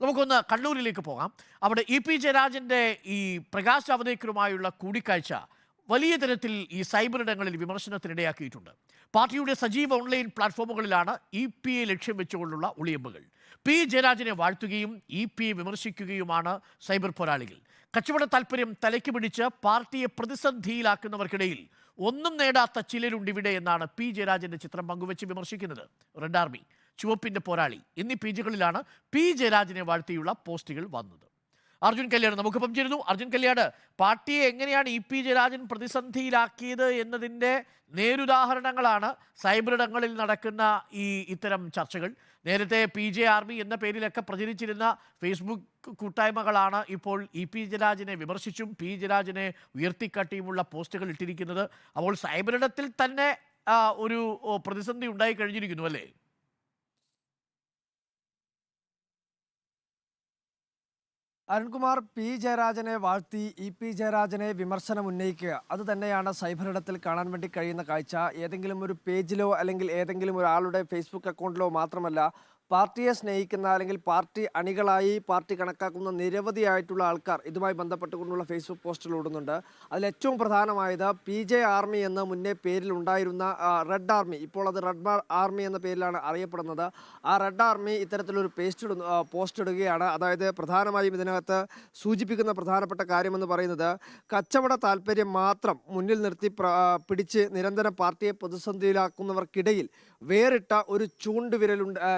നമുക്കൊന്ന് കണ്ണൂരിലേക്ക് പോകാം. അവിടെ ഇ പി ജയരാജന്റെ ഈ പ്രകാശ് ജാവദേക്കറുമായുള്ള കൂടിക്കാഴ്ച വലിയ തരത്തിൽ ഈ സൈബർ ഇടങ്ങളിൽ വിമർശനത്തിനിടയാക്കിയിട്ടുണ്ട് പാർട്ടിയുടെ സജീവ ഓൺലൈൻ പ്ലാറ്റ്ഫോമുകളിലാണ് ഇ പി എ ലക്ഷ്യം വെച്ചുകൊണ്ടുള്ള ഒളിയമ്പുകൾ. പി ജയരാജനെ വാഴ്ത്തുകയും ഇ പി എ വിമർശിക്കുകയുമാണ് സൈബർ പോരാളികൾ. കച്ചവട താല്പര്യം തലയ്ക്ക് പിടിച്ച് പാർട്ടിയെ പ്രതിസന്ധിയിലാക്കുന്നവർക്കിടയിൽ ഒന്നും നേടാത്ത ചിലരുണ്ടിവിടെ എന്നാണ് പി ജയരാജന്റെ ചിത്രം പങ്കുവച്ച് വിമർശിക്കുന്നത്. Red army. ചുവപ്പിന്റെ പോരാളി എന്നീ പേജുകളിലാണ് പി. ജയരാജനെ വാഴ്ത്തിയുള്ള പോസ്റ്റുകൾ വന്നത്. അർജുൻ കല്യാട് നമുക്കിപ്പം ചേരുന്നു അർജുൻ കല്യാട് പാർട്ടിയെ എങ്ങനെയാണ് ഇ പി. ജയരാജൻ പ്രതിസന്ധിയിലാക്കിയത് എന്നതിന്റെ നേരുദാഹരണങ്ങളാണ് സൈബറിടങ്ങളിൽ നടക്കുന്ന ഈ ഇത്തരം ചർച്ചകൾ. നേരത്തെ പി. ജെ. ആർമി എന്ന പേരിലൊക്കെ പ്രചരിച്ചിരുന്ന ഫേസ്ബുക്ക് കൂട്ടായ്മകളാണ് ഇപ്പോൾ ഇ പി. ജയരാജനെ വിമർശിച്ചും പി. ജയരാജനെ ഉയർത്തിക്കാട്ടിയുമുള്ള പോസ്റ്റുകൾ ഇട്ടിരിക്കുന്നത്. അപ്പോൾ സൈബറിടത്തിൽ തന്നെ ഒരു പ്രതിസന്ധി ഉണ്ടായി കഴിഞ്ഞിരിക്കുന്നു അല്ലേ? അരുൺകുമാർ പി. ജയരാജനെ വാഴ്ത്തി ഇ. പി. ജയരാജനെ വിമർശനം ഉന്നയിക്കുക. അത് തന്നെയാണ് സൈബറിടത്തിൽ കാണാൻ വേണ്ടി കഴിയുന്ന കാഴ്ച. ഏതെങ്കിലും ഒരു പേജിലോ അല്ലെങ്കിൽ ഏതെങ്കിലും ഒരാളുടെ ഫേസ്ബുക്ക് അക്കൗണ്ടിലോ മാത്രമല്ല പാർട്ടിയെ സ്നേഹിക്കുന്ന അല്ലെങ്കിൽ പാർട്ടി അണികളായി പാർട്ടി കണക്കാക്കുന്ന നിരവധിയായിട്ടുള്ള ആൾക്കാർ ഇതുമായി ബന്ധപ്പെട്ടുകൊണ്ടുള്ള ഫേസ്ബുക്ക് പോസ്റ്റുകൾ ഇടുന്നുണ്ട് അതിൽ ഏറ്റവും പ്രധാനമായത് പി ജെ ആർമി എന്ന മുന്നേ പേരിൽ ഉണ്ടായിരുന്ന റെഡ് ആർമി ഇപ്പോൾ അത് റെഡ് ആർമി എന്ന പേരിലാണ് അറിയപ്പെടുന്നത്. ആ റെഡ് ആർമി ഇത്തരത്തിലൊരു പേസ്റ്റ് പോസ്റ്റ് ഇടുകയാണ്. അതായത് പ്രധാനമായും ഇതിനകത്ത് സൂചിപ്പിക്കുന്ന പ്രധാനപ്പെട്ട കാര്യമെന്ന് പറയുന്നത് കച്ചവട താല്പര്യം മാത്രം മുന്നിൽ നിർത്തി പിടിച്ച് നിരന്തരം പാർട്ടിയെ പ്രതിസന്ധിയിലാക്കുന്നവർക്കിടയിൽ വേറിട്ട ഒരു ചൂണ്ടുവിരലുണ്ട് ആ,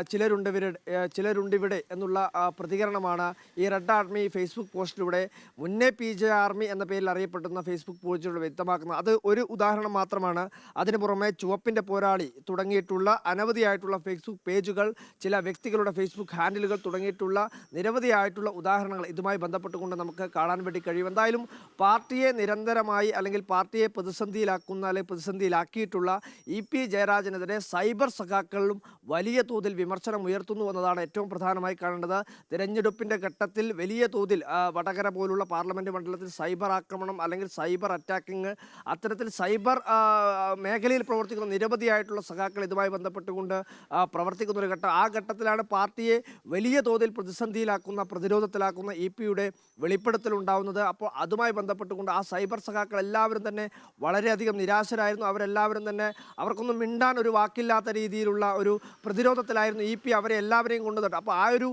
ചിലരുണ്ട് ചിലരുണ്ട് ഇവിടെ എന്നുള്ള പ്രതികരണമാണ് ഈ റെഡ് ആർമി ഫേസ്ബുക്ക് പോസ്റ്റിലൂടെ മുന്നേ പി ജെ ആർമി എന്ന പേരിൽ അറിയപ്പെടുന്ന ഫേസ്ബുക്ക് പോസ്റ്റിലൂടെ വ്യക്തമാക്കുന്നത്. അത് ഒരു ഉദാഹരണം മാത്രമാണ്. അതിന് പുറമെ ചുവപ്പിന്റെ പോരാളി തുടങ്ങിയിട്ടുള്ള അനവധിയായിട്ടുള്ള ഫേസ്ബുക്ക് പേജുകൾ ചില വ്യക്തികളുടെ ഫേസ്ബുക്ക് ഹാൻഡിലുകൾ തുടങ്ങിയിട്ടുള്ള നിരവധിയായിട്ടുള്ള ഉദാഹരണങ്ങൾ ഇതുമായി ബന്ധപ്പെട്ടുകൊണ്ട് നമുക്ക് കാണാൻ വേണ്ടി കഴിയും. എന്തായാലും പാർട്ടിയെ നിരന്തരമായി അല്ലെങ്കിൽ പാർട്ടിയെ പ്രതിസന്ധിയിലാക്കുന്ന അല്ലെങ്കിൽ പ്രതിസന്ധിയിലാക്കിയിട്ടുള്ള ഇ പി ജയരാജനെതിരെ സൈബർ സഖാക്കളിലും വലിയ തോതിൽ വിമർശനം ഉയർത്തുന്നു എന്നതാണ് ഏറ്റവും പ്രധാനമായി കാണേണ്ടത്. തിരഞ്ഞെടുപ്പിന്റെ ഘട്ടത്തിൽ വലിയ തോതിൽ വടകര പോലുള്ള പാർലമെന്റ് മണ്ഡലത്തിൽ സൈബർ ആക്രമണം അല്ലെങ്കിൽ സൈബർ അറ്റാക്കിങ് അത്തരത്തിൽ സൈബർ മേഖലയിൽ പ്രവർത്തിക്കുന്ന നിരവധിയായിട്ടുള്ള സഖാക്കൾ ഇതുമായി ബന്ധപ്പെട്ടുകൊണ്ട് പ്രവർത്തിക്കുന്ന ഒരു ഘട്ടം. ആ ഘട്ടത്തിലാണ് പാർട്ടിയെ വലിയ തോതിൽ പ്രതിസന്ധിയിലാക്കുന്ന പ്രതിരോധത്തിലാക്കുന്ന ഇ പിയുടെ വെളിപ്പെടുത്തലുണ്ടാവുന്നത് അപ്പോൾ അതുമായി ബന്ധപ്പെട്ടുകൊണ്ട് ആ സൈബർ സഖാക്കൾ എല്ലാവരും തന്നെ വളരെയധികം നിരാശരായിരുന്നു. അവരെല്ലാവരും തന്നെ അവർക്കൊന്നും മിണ്ടാൻ ഒരു വാക്കില്ലാത്ത രീതിയിലുള്ള ഒരു പ്രതിരോധത്തിലായിരുന്നു ഇ പി അവരെ എല്ലാവരെയും കൊണ്ടുതട്ട് അപ്പോൾ ആ ഒരു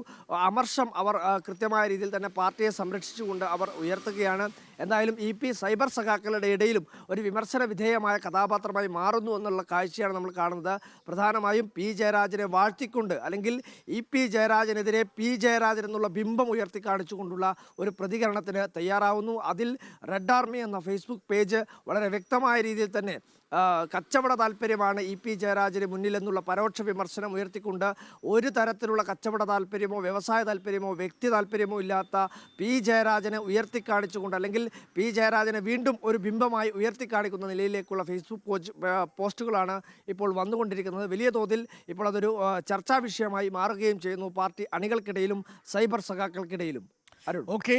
അമർഷം അവർ കൃത്യമായ രീതിയിൽ തന്നെ പാർട്ടിയെ സംരക്ഷിച്ചുകൊണ്ട് അവർ ഉയർത്തുകയാണ്. എന്തായാലും ഇ പി സൈബർ സഖാക്കളുടെ ഇടയിലും ഒരു വിമർശന വിധേയമായ കഥാപാത്രമായി മാറുന്നു എന്നുള്ള കാഴ്ചയാണ് നമ്മൾ കാണുന്നത്. പ്രധാനമായും പി ജയരാജനെ വാഴ്ത്തിക്കൊണ്ട് അല്ലെങ്കിൽ ഇ പി ജയരാജനെതിരെ പി ജയരാജൻ എന്നുള്ള ബിംബം ഉയർത്തി കാണിച്ചുകൊണ്ടുള്ള ഒരു പ്രതികരണത്തിന് തയ്യാറാവുന്നു. അതിൽ റെഡ് ആർമി എന്ന ഫേസ്ബുക്ക് പേജ് വളരെ വ്യക്തമായ രീതിയിൽ തന്നെ കച്ചവട താല്പര്യമാണ് ഇ പി ജയരാജന് മുന്നിലെന്നുള്ള പരോക്ഷ വിമർശനം ഉയർത്തിക്കൊണ്ട് ഒരു തരത്തിലുള്ള കച്ചവട താല്പര്യമോ വ്യവസായ താല്പര്യമോ വ്യക്തി താല്പര്യമോ ഇല്ലാത്ത പി ജയരാജനെ ഉയർത്തിക്കാണിച്ചുകൊണ്ട് അല്ലെങ്കിൽ പി ജയരാജനെ വീണ്ടും ഒരു ബിംബമായി ഉയർത്തിക്കാണിക്കുന്ന നിലയിലേക്കുള്ള ഫേസ്ബുക്ക് പോസ്റ്റ് പോസ്റ്റുകളാണ് ഇപ്പോൾ വന്നുകൊണ്ടിരിക്കുന്നത്. വലിയ തോതിൽ ഇപ്പോൾ അതൊരു ചർച്ചാ വിഷയമായി മാറുകയും ചെയ്യുന്നു. പാർട്ടി അണികൾക്കിടയിലും സൈബർ സഖാക്കൾക്കിടയിലും. അരുൺ. ഓക്കെ.